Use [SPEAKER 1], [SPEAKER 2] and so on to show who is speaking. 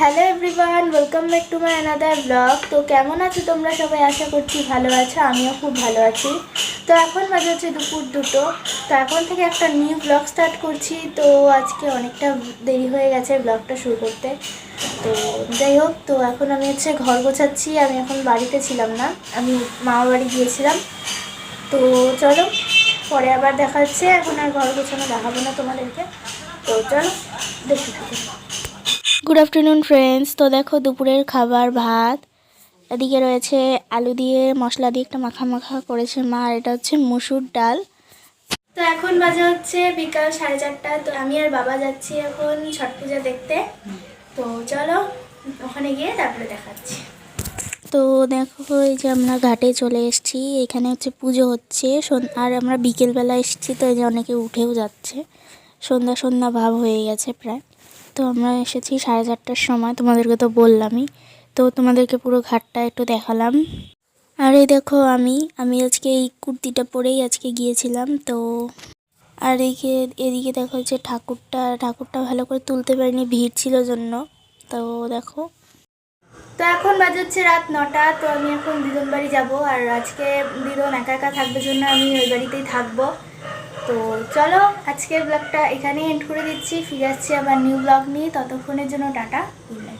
[SPEAKER 1] Hello everyone welcome back to my another blog তো কেমন আছো তোমরা সবাই? আশা করছি ভালো আছো, আমিও খুব ভালো আছি। তো এখন বাজে হচ্ছে দুপুর দুটো। তো এখন থেকে একটা নিউ ব্লগ স্টার্ট করছি। তো আজকে অনেকটা দেরি হয়ে গেছে ব্লগটা শুরু করতে। তো যাই হোক, তো এখন আমি হচ্ছে ঘর গোছাচ্ছি। আমি এখন বাড়িতে ছিলাম না, আমি মামা বাড়ি গিয়েছিলাম। তো চলো, পরে আবার দেখা হচ্ছে। এখন আর ঘর গোছানো দেখাবো না তোমাদেরকে। তো চলো, দেখতে থাকো। গুড আফটারনুন ফ্রেন্ডস তো দেখো দুপুরের খাবার, ভাত। এদিকে রয়েছে আলু দিয়ে মশলা দিয়ে একটা মাখা মাখা করেছে মা, আর এটা হচ্ছে মুসুর ডাল। তো এখন বাজে হচ্ছে বিকাল সাড়ে চারটা। তো আমি আর বাবা যাচ্ছি এখন ছট পূজা দেখতে। তো চলো, ওখানে গিয়ে তারপরে দেখাচ্ছি। তো দেখো এই যে আমরা ঘাটে চলে এসেছি। এখানে হচ্ছে পুজো হচ্ছে। আর আমরা বিকেলবেলা এসেছি, তো এই যে অনেকে উঠেও যাচ্ছে। সন্ধ্যা সন্ধ্যা ভাব হয়ে গেছে প্রায়। তো আমরা এসেছি সাড়ে চারটার সময়, তোমাদেরকে তো বললামই। তো তোমাদেরকে পুরো ঘাটটা একটু দেখালাম। আর এই দেখো আমি আমি আজকে এই কুর্তিটা পরেই আজকে গিয়েছিলাম, তো আর এদিকে এদিকে দেখো যে ঠাকুরটা ঠাকুরটা ভালো করে তুলতে পারিনি, ভিড় ছিল জন্য। তো দেখো। তো এখন বাজে হচ্ছে রাত নটা, তো আমি এখন দিদন বাড়ি যাব, আর আজকে দিদন একা একা থাকবে জন্য আমি ওই বাড়িতেই থাকব। তো চলো, আজকের ব্লগটা এখানেই এন্ড করে দিচ্ছি। ফিরে আসছি আবার নিউ ব্লগ নিয়ে। ততক্ষণের জন্য টাটা গুড নাইট